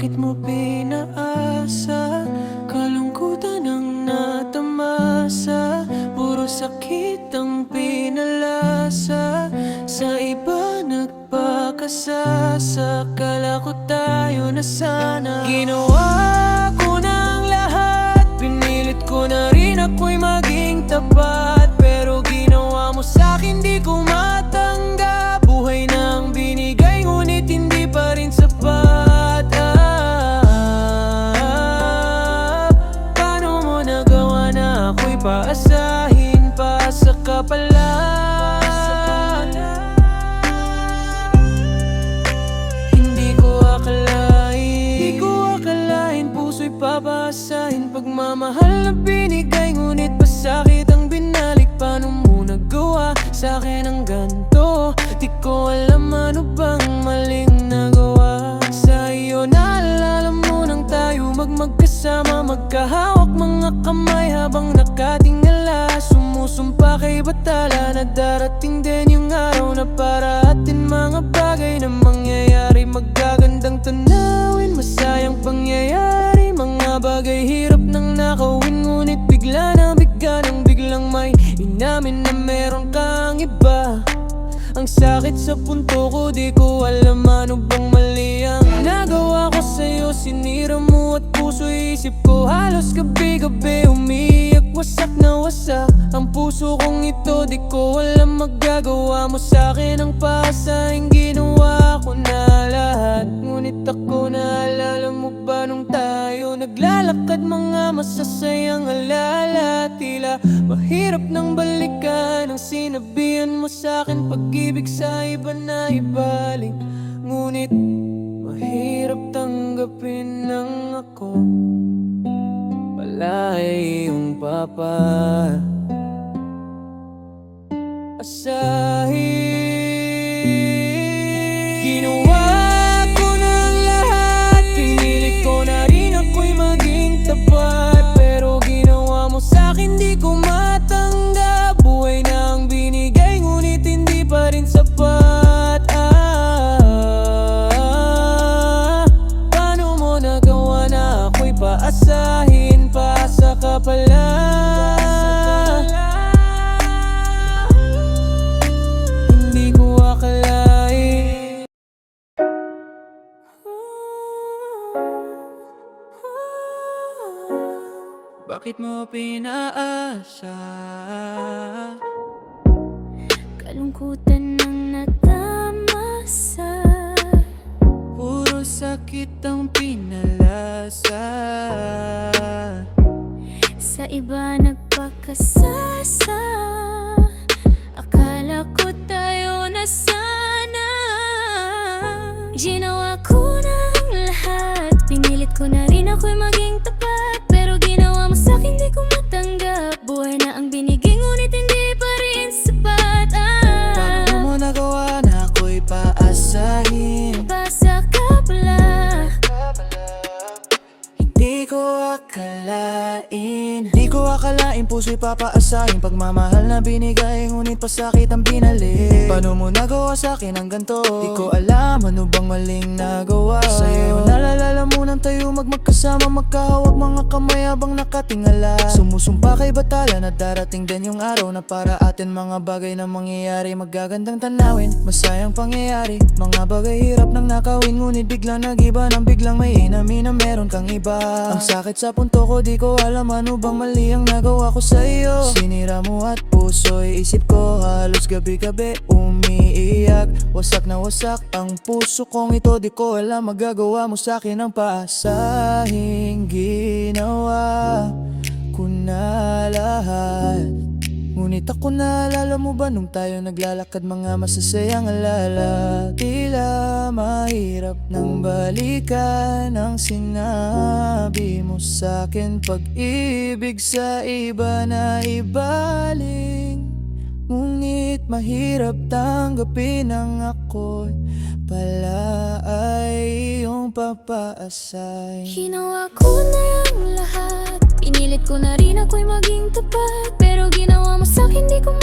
Bakit mo pinaasa? Kalungkutan ang natamasa. Puro sakit ang pinalasa. Sa iba nagpakasasa. Kala ko tayo na sana. Ginawa binigay Ngunit pasakit ang binalik. Paano mo nagawa sa akin ang ganto Di ko alam ano bang maling nagawa Sa iyo naalala mo nang tayo magmagkasama Magkahawak mga kamay habang nakatingala. Sumusumpa kay Batala na darating din yung araw na para Inamin na meron kang iba. Ang sakit sa punto ko, di ko alam ano bang mali ang nagawa ko sa'yo. Sinira mo at puso isip ko Halos gabi-gabi. Umiyak, wasak na wasak Ang puso kong ito, di ko alam magagawa mo sa'kin Ang pasahing ginawa ko na lahat Ngunit ako naalala mo ba nung tayo Naglalakad? Mga masasayang alala Tila mahirap nang balikan Ang sinabihan mo sa'kin Pag-ibig sa iba na ibalik. Ngunit mahirap tanggapin ng ako. Wala iyong papa. Asahin Bakit mo pinaasa? Kalungkutan ng natamasa Puro sakit ang pinalasa. Sa iba nagpakasasa. Akala ko tayo na sana. Ginawa ko na ang lahat. Pinilit ko na rin ako'y maging tapat akalain ko akalain puso'y papaasahin. Pagmamahal na binigay Ngunit pasakit ang binalik. Paano mo nagawa sa'kin ang ganto? Di ko alam ano bang maling nagawa. Sa'yo nalalala mo tayo magmagkasama Magkahawak mga kamay habang nakatingala. Sumusumpa kay Batala na darating din yung araw Na para atin mga bagay na mangyayari. Magagandang tanawin, masayang pangyayari. Mga bagay hirap nang nakawin Ngunit biglang nagiba. Nang biglang may inamin na meron kang iba. Ang sakit sa punto ko di ko alam ano bang mali ang nagawa ko sa iyo Sinira mo at puso'y isip ko Halos gabi-gabi umiiyak. Wasak na wasak ang puso kong ito Di ko alam magagawa mo sa akin ang paasahing ginawa ko na lahat. Ngunit ako naalala mo ba nung tayo naglalakad mga masasayang alala? Tila mahirap nang balikan ang sinabi mo sa'kin Pag-ibig sa iba na ibaling Ngunit mahirap tanggapin ang ako'y pala ay iyong papaasay Ginawa ko na ang lahat. Pinilit ko na rin ako'y maging tapat Pero ginawa mo sa'kin di ko